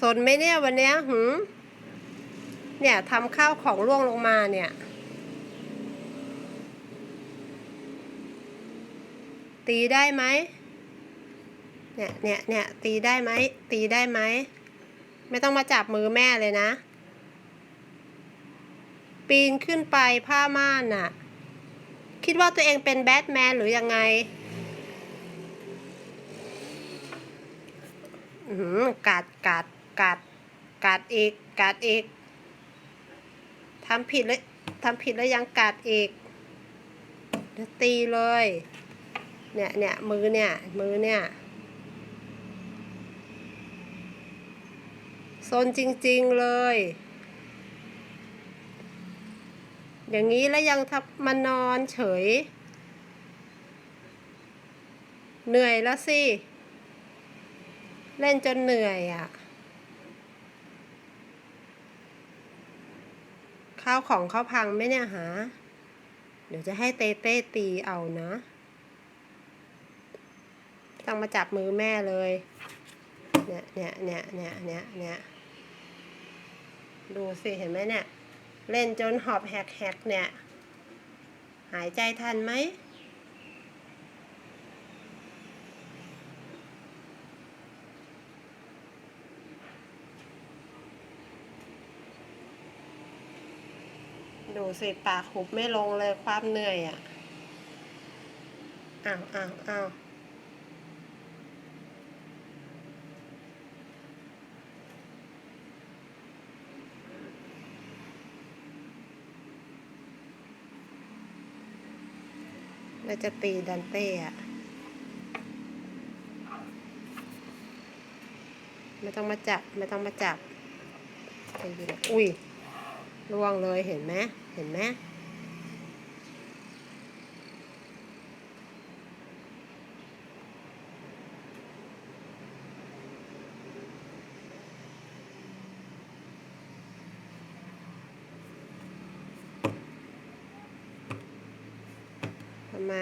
สนไหมเนี่ยวันเนี้ยหืมเนี่ยทำข้าวของร่วงลงมาเนี่ย ตีได้ไหมเนี่ยเนี่ยเนี่ยตีได้ไหมตีได้ไหมไม่ต้องมาจับมือแม่เลยนะ ปีนขึ้นไปผ้าม่านน่ะ คิดว่าตัวเองเป็นแบทแมนหรือยังไงหือกัดกัด กัด กัดอีก กัดอีกทำผิดเลยทำผิดแล้วยังกัดอีกเดี๋ยวตีเลย เนี่ยเนี่ยมือเนี่ย มือเนี่ยซนจริง ๆเลย อย่างนี้แล้วยังทับมานอนเฉย เหนื่อยแล้วสิ เล่นจนเหนื่อยอะ่ะ ข้าวของเขาพังไหมเนี่ยหา เดี๋ยวจะให้เต้เต้ตีเอานะต้องมาจับมือแม่เลย เนี่ยเนี่ยเนี่ยเนี่ยเนี่ยเนี่ยดูสิเห็นไหมเนี่ย เล่นจนหอบแหกๆเนี่ย หายใจทันไหม ดูสิปากหุบไม่ลงเลยความเหนื่อยอะอ้าวอ้าวอ้าวแล้วจะตีดันเต้อะไม่ต้องมาจับ ไม่ต้องมาจับอุ้ยร่วงเลยเห็นไหม ห็นไหมทำไม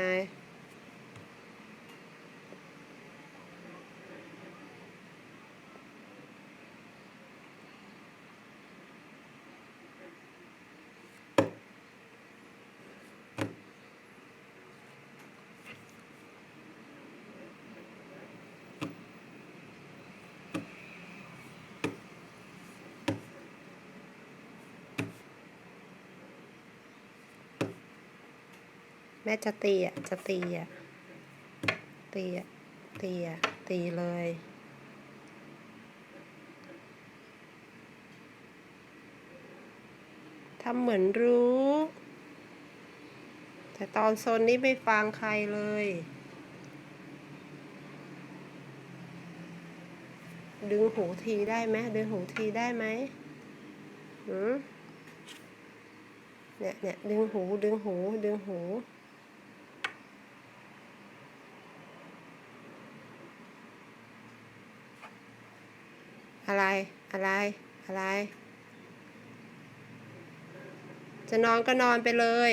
ม่จะตีอะ จะตีอะ ตีอะ ตีอะ ตีเลย ทำเหมือนรู้ แต่ตอนโซนนี้ไม่ฟังใครเลยดึงหูทีได้ไหมดึงหูทีได้ไหมหืมเนี่ยเนี่ยดึงหู ดึงหู ดึงหู อะไร อะไร อะไร จะนอนก็นอนไปเลย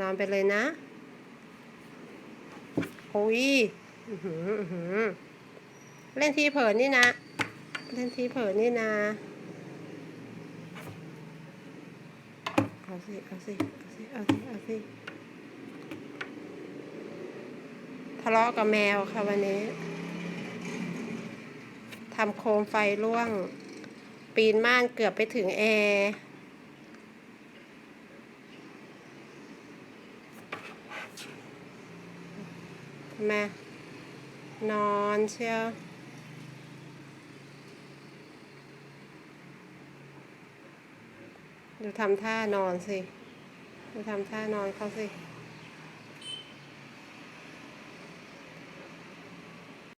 นอนไปเลยนะ โอ้ยอื้อหืออื้อหือเล่นทีเผินนี่นะ เล่นทีเผินนี่นะ เอาสิ เอาสิ เอาสิ เอาสิ เอาสิทะเลาะกับแมวค่ะวันนี้ ทำโคมไฟร่วง ปีนม่านเกือบไปถึงแอร์ทำไมนอนเชียวดูทำท่านอนสิ ดูทำท่านอนเขาสิ